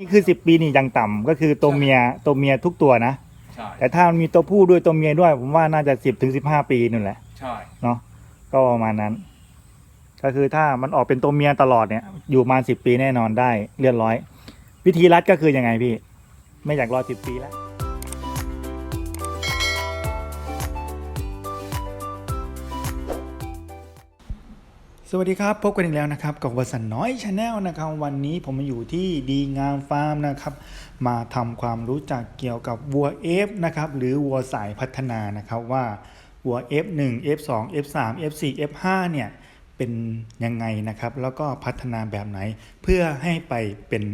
นี่คือสิบปีนี่ยังต่ำก็คือตัวเมียตัวเมียทุกตัวนะ ใช่แต่ถ้ามันมีตัวผู้ด้วยตัวเมียด้วย ผมว่าน่าจะสิบถึงสิบห้าปีนั่นแหละใช่เนาะก็ประมาณนั้น ก็คือถ้ามันออกเป็นตัวเมียตลอดเนี่ย อยู่มาสิบปีแน่นอนได้เรียบร้อย วิธีรัดก็คือยังไงพี่ ไม่อยากรอสิบปีแล้ว สวัสดีครับ พบกันอีกแล้วนะครับ กับวสันต์น้อยชาแนลนะครับ วันนี้ผมมาอยู่ที่ดีงามฟาร์มนะครับ มาทำความรู้จักเกี่ยวกับวัว F นะครับหรือวัวสายพัฒนานะครับว่าวัว F1 F2 F3 F4 F5 เนี่ยเป็นยังไงนะครับ แล้วก็พัฒนาแบบไหนเพื่อให้ไปเป็น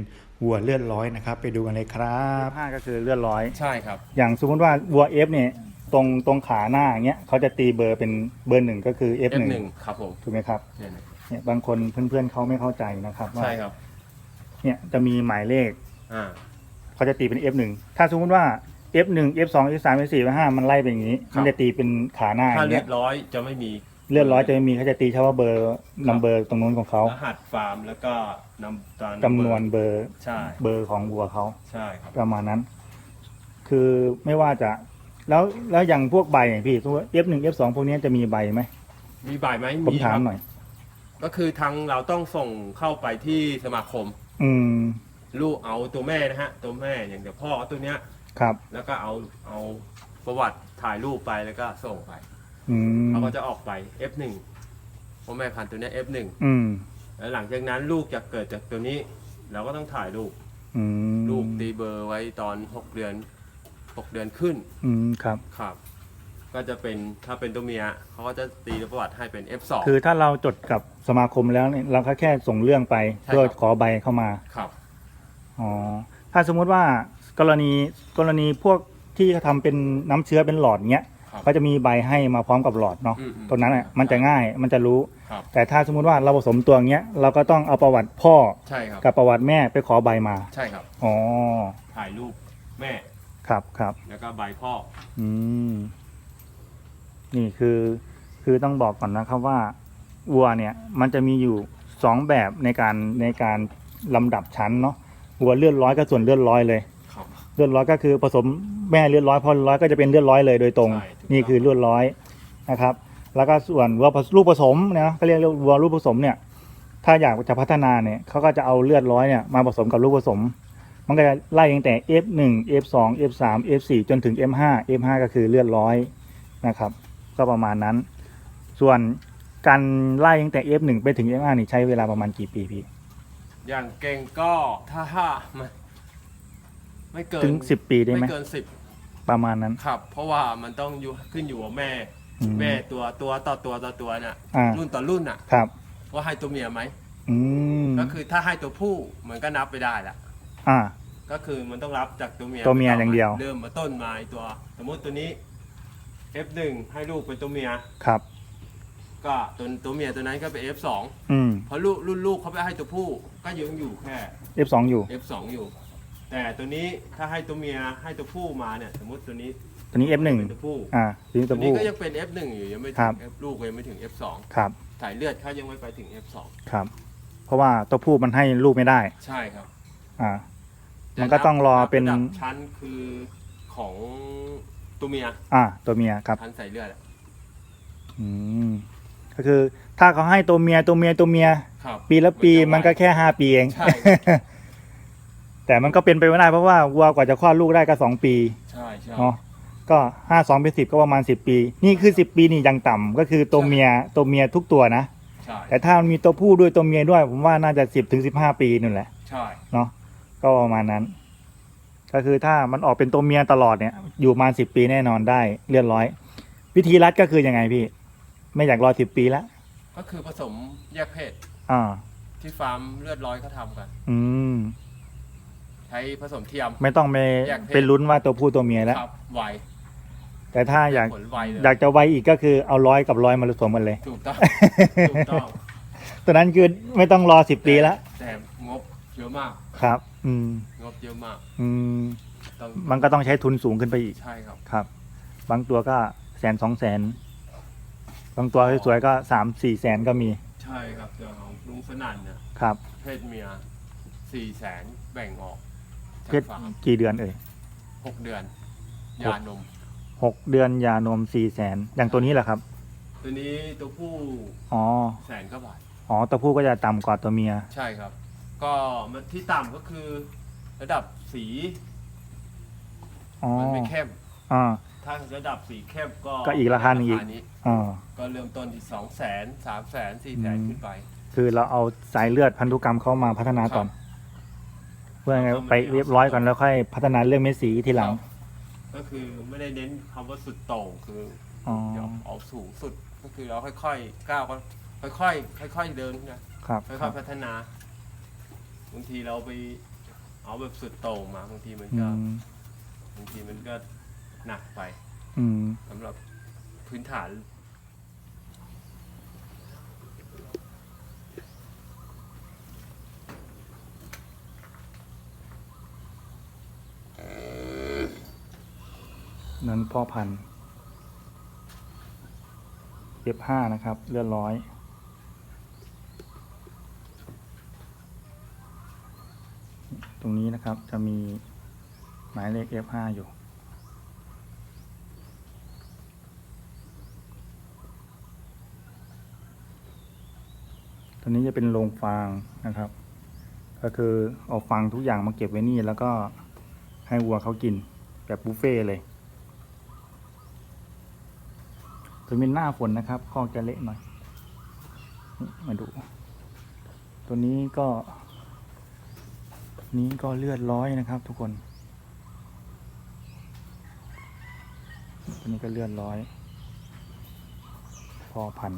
วัวเลือดร้อยนะครับ ไปดูกันเลยครับ5ก็คือเลือดร้อย ใช่ครับ อย่างสมมติว่าวัว F เนี่ย ตรงตรงขาหน้าอย่างเงี้ยเขาจะตีเบอร์เป็นเบอร์หนึ่งก็คือ F1 F1 ครับผมถูกไหมครับเนี่ยเนี่ยบางคนเพื่อนๆเขาไม่เข้าใจนะครับว่าใช่ครับเนี่ยจะมีหมายเลขอ่าเขาจะตีเป็น F1 ถ้าสมมติว่า F1 F2 F3 F4 F5 มันไล่เป็นอย่างนี้ครับมันจะตีเป็นขาหน้าอถ้าย่างเรีเงี้ยยบร้อยจะไม่มี เลือดร้อยจะไม่มีเขาจะตีเฉพาะเบอร์นัมเบอร์ตรงนู้นของเขารหัสฟาร์มแล้วก็นำตาจำนวนเบอร์ใช่เบอร์ของวัวเขาใช่ครับ ประมาณนั้น คือไม่ว่าจะ แล้วแล้วอย่างพวกใบอย่างพี่สมมติว่า F1 F2 พวกนี้จะมีใบไหมมีบ่ายไหมผมถามครับหน่อย ก็คือทางเราต้องส่งเข้าไปที่สมาคม อืมลูกเอาตัวแม่นะฮะ ตัวแม่อย่างเดี๋ยวพ่อเอาตัวเนี้ย ครับ แล้วก็เอาเอาประวัติถ่ายรูปไปแล้วก็ส่งไปอืมเขาก็จะออกไป F1 พ่อแม่พันธุ์ตัวเนี้ย F1 อืมแล้วหลังจากนั้นลูกจะเกิดจากตัวนี้ เราก็ต้องถ่ายรูปอืมลูกตีเบอร์ไว้ตอน 6 เดือน 6เดือนขึ้นอืมครับ ครับ ก็จะเป็นถ้าเป็นตัวเมียเขาก็จะตีประวัติให้เป็น F2 คือถ้าเราจดกับสมาคมแล้วเนี่ยเราก็แค่ส่งเรื่องไปใช่ครับ เพื่อขอใบเข้ามาครับ อ๋อถ้าสมมุติว่ากรณีกรณีพวกที่เขาทำเป็นน้ำเชื้อเป็นหลอดเงี้ยครับเขาจะมีใบให้มาพร้อมกับหลอดเนาะอืมอืมตรงนั้นอะมันจะง่ายมันจะรู้ ครับ แต่ถ้าสมมุติว่าเราผสมตัวเงี้ยเราก็ต้องเอาประวัติพ่อใช่ครับ กับประวัติแม่ไปขอใบมาใช่ครับ อ๋อถ่ายรูปแม่ ครับครับแล้วก็ใบพ่ออืมนี่คือคือต้องบอกก่อนนะครับว่าวัวเนี่ย มันจะมีอยู่สองแบบในการในการลำดับชั้นเนาะวัวเลือดร้อยก็ส่วนเลือดร้อยเลยครับเลือดร้อยก็คือผสมแม่เลือดร้อยพ่อเลือดร้อยก็จะเป็นเลือดร้อยเลยโดยตรง ใช่ถูกต้องนี่คือเลือดร้อยนะครับ แล้วก็ส่วนวัวผสลูกผสมนะเขาเรียกวัวลูกผสมเนี่ย ถ้าอยากจะพัฒนาเนี่ยเขาก็จะเอาเลือดร้อยเนี่ยมาผสมกับลูกผสม มันก็จะไล่ตั้งแต่ F1 F2 F3 F4 จนถึง M5 M5 ก็คือเลือดร้อยนะครับ ก็ประมาณนั้น ส่วนการไล่ตั้งแต่ F1 ไปถึง M5 นี่ใช้เวลาประมาณกี่ปีพี่ อย่างเก่งก็ถ้าห้าไม่ไม่เกินถึง 10 ปีได้ไหมไม่เกินสิบประมาณนั้น ครับ เพราะว่ามันต้องอยู่ขึ้นอยู่กับแม่ อืมแม่ตัวตัวต่อตัวต่อตัวเนี่ยอ่ารุ่นต่อรุ่นอะ ครับ ว่าให้ตัวเมียไหม อืมก็คือถ้าให้ตัวผู้มันก็นับไปได้ละ อ่า ก็คือมันต้องรับจากตัวเมียตัวเมียอย่างเดียว เริ่มมาต้นมาไอ้ตัว สมมติตัวนี้ F1 ให้ลูกเป็นตัวเมีย ครับ ก็ตัวตัวเมียตัวนั้นก็เป็น F2 อืมพอลูกรุ่นลูกเขาไปให้ตัวผู้ก็ยังอยู่แค่ F2 อยู่ F2 อยู่ แต่ตัวนี้ถ้าให้ตัวเมียให้ตัวผู้มาเนี่ย สมมติตัวนี้ตัวนี้ F1 เป็นตัวผู้อ่าตัวนี้ตัตัววนี้ผู้ ก็ยังเป็น F1 อยู่ยังไม่คถึรังบ F ลูกยังไม่ถึง F2 ครับ สายเลือดเขายังไม่ไปถึง F2 ครับ เพราะว่าตัวผู้มันให้ลูกไม่ได้ ใช่ครับ อ่า มันก็ต้องรอเป็นระดับชั้นคือของตัวเมียอ่า ตัวเมียครับ ชั้นสายเลือดอะอืมก็คือ ถ้าเขาให้ตัวเมียตัวเมียตัวเมีย ครับปีละปีจะมันก็แค่ห้าปีเอง ใช่ แต่มันก็เป็นไปไม่ได้เพราะว่าวัวกว่าจะคลอดลูกได้ก็สองปีใช่ใช่ เนาะก็ห้าสองเป็นสิบก็ประมาณสิบปี นี่คือสิบปีนี่ยังต่ำก็คือตัวเมียตัวเมียทุกตัวนะ ใช่แต่ถ้ามันมีตัวผู้ด้วยตัวเมียด้วย ผมว่าน่าจะสิบถึงสิบห้าปีนั่นแหละใช่ เนาะ ก็ประมาณนั้น ก็คือถ้ามันออกเป็นตัวเมียตลอดเนี่ย อยู่มาสิบปีแน่นอนได้เรียบร้อย วิธีรัดก็คือยังไงพี่ ไม่อยากรอสิบปีแล้วก็คือผสมแยกเพศอ่าที่ฟาร์มเลือดร้อยเขาทำกัน อืม ใช้ผสมเทียม ไม่ต้องไปแยกเพศ เป็นลุ้นว่าตัวผู้ตัวเมียแล้ว ครับไวแต่ถ้าอยากผลไวเลยอยากจะไวอีกก็คือเอาร้อยกับร้อยมาผสมกันเลย ถูกต้องถูกต้อง ตอนนั้นคือไม่ต้องรอสิบปีแล้วแต่งบเยอะมาก ครับ อืม งบเยอะมากอืม ต้องมันก็ต้องใช้ทุนสูงขึ้นไปอีก ใช่ครับ ครับ บางตัวก็แสนสองแสน บางตัวสวยๆก็สามสี่แสนก็มี ใช่ครับตัวของลุงสนั่นเนี่ยครับ เพศเมียสี่แสนแบ่งออกเพศจากฟาร์มกี่เดือนเอ่ยหกเดือนหกยานม หกเดือนยานมสี่แสน อย่างตัวนี้แหละครับ ตัวนี้ตัวผู้อ๋อ แสนกว่าบาท อ๋อ ตัวผู้ก็จะต่ำกว่าตัวเมีย ใช่ครับ ก็มันที่ต่ำก็คือระดับสีอ๋อมันไม่เข้ม อ่า ถ้าระดับสีเข้มก็ก็อีกราคาหนึ่งอีกนี้อ๋อก็เริ่มต้นที่สองแสนสามแสนสี่แสนอืม ขึ้นไป คือเราเอาสายเลือดพันธุกรรมเข้ามาพัฒนาก่อนครับเพื่อไงเราไม่ไปเรียบร้อยก่อนแล้วค่อยพัฒนาเรื่องเม็ดสีทีหลัง ครับก็คือไม่ได้เน้นคำว่าสุดโต่งคือออ เดี๋ยวเอาสูงสุดก็คือเราค่อยๆก้าวก็ค่อยๆค่อย ๆ เดินนะครับค่ครัอบยๆพัฒนา บางทีเราไปเอาแบบสุดโต่งมาบางทีมันอืก็มบางทีมันก็หนักไปอืม สำหรับพื้นฐานนั้นพ่อพันธุ์เย็บห้านะครับ เลือดร้อย ตรง นะครับ จะมีหมายเลข F5 อยู่ ตัวนี้จะเป็นโรงฟางนะครับ ก็คือเอาฟางทุกอย่างมาเก็บไว้นี่แล้วก็ให้วัวเขากินแบบบุฟเฟ่เลยตัวเป็นหน้าฝนนะครับข้อจะเละหน่อยมาดู ตัวนี้ก็ นี้ก็เลือดร้อยนะครับ ทุกคนตัวนี้ก็เลือดร้อย พอพัน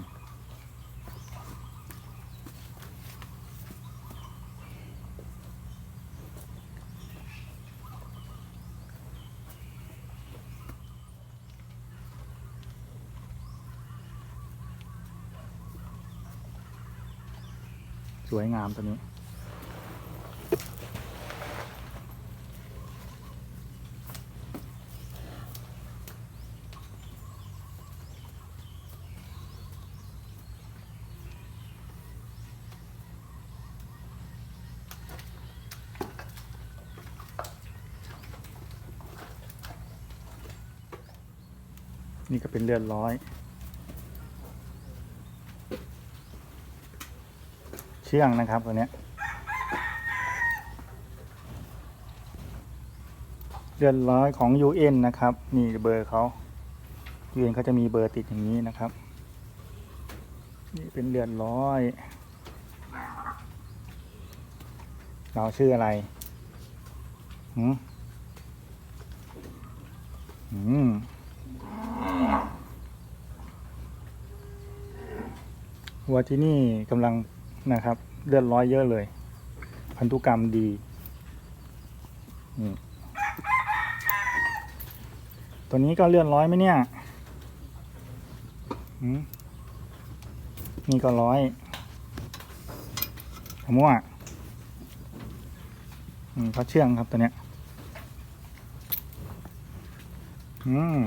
สวยงามตัวนี้ นี่ก็เป็นเลือดร้อย เชื่องนะครับตัวเนี้ยเลือดร้อยของ UN นะครับ นี่เบอร์เขา UN เขาจะมีเบอร์ติดอย่างนี้นะครับ นี่เป็นเลือดร้อย เราชื่ออะไรหืมหืม วัวที่นี่กำลังนะครับเลือดร้อยเยอะเลย พันธุกรรมดีตัวนี้ก็เลือดร้อยไหมเนี่ยนี่ก็ร้อยขมั่วอืมเขาเชื่องครับตัวเนี้ย อืม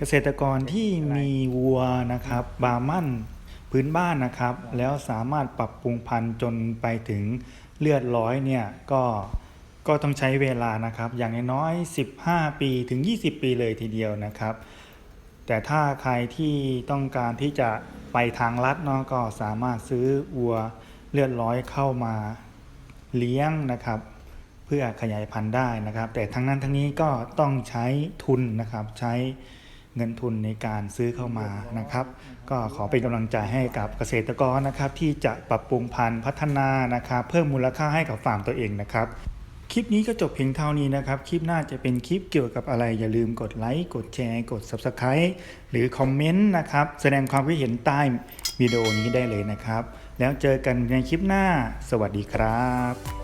เกษตรกรที่มีวัวนะครับบาร์มั่นพื้นบ้านนะครับ แล้วสามารถปรับปรุงพันธุ์จนไปถึงเลือดร้อยเนี่ยก็ก็ต้องใช้เวลานะครับ อย่างน้อย 15 ปีถึง 20 ปีเลยทีเดียวนะครับ แต่ถ้าใครที่ต้องการที่จะไปทางลัดเนาะก็สามารถซื้อวัวเลือดร้อยเข้ามาเลี้ยงนะครับ เพื่อขยายพันธุ์ได้นะครับ แต่ทั้งนั้นทั้งนี้ก็ต้องใช้ทุนนะครับใช้ เงินทุนในการซื้อเข้ามานะครับ ก็ขอเป็นกำลังใจให้กับเกษตรกรนะครับ ที่จะปรับปรุงพันธุ์พัฒนานะครับ เพิ่มมูลค่าให้กับฟาร์มตัวเองนะครับ คลิปนี้ก็จบเพียงเท่านี้นะครับ คลิปหน้าจะเป็นคลิปเกี่ยวกับอะไร อย่าลืมกดไลค์กดแชร์กด Subscribe หรือคอมเมนต์นะครับ แสดงความคิดเห็นใต้วิดีโอนี้ได้เลยนะครับ แล้วเจอกันในคลิปหน้า สวัสดีครับ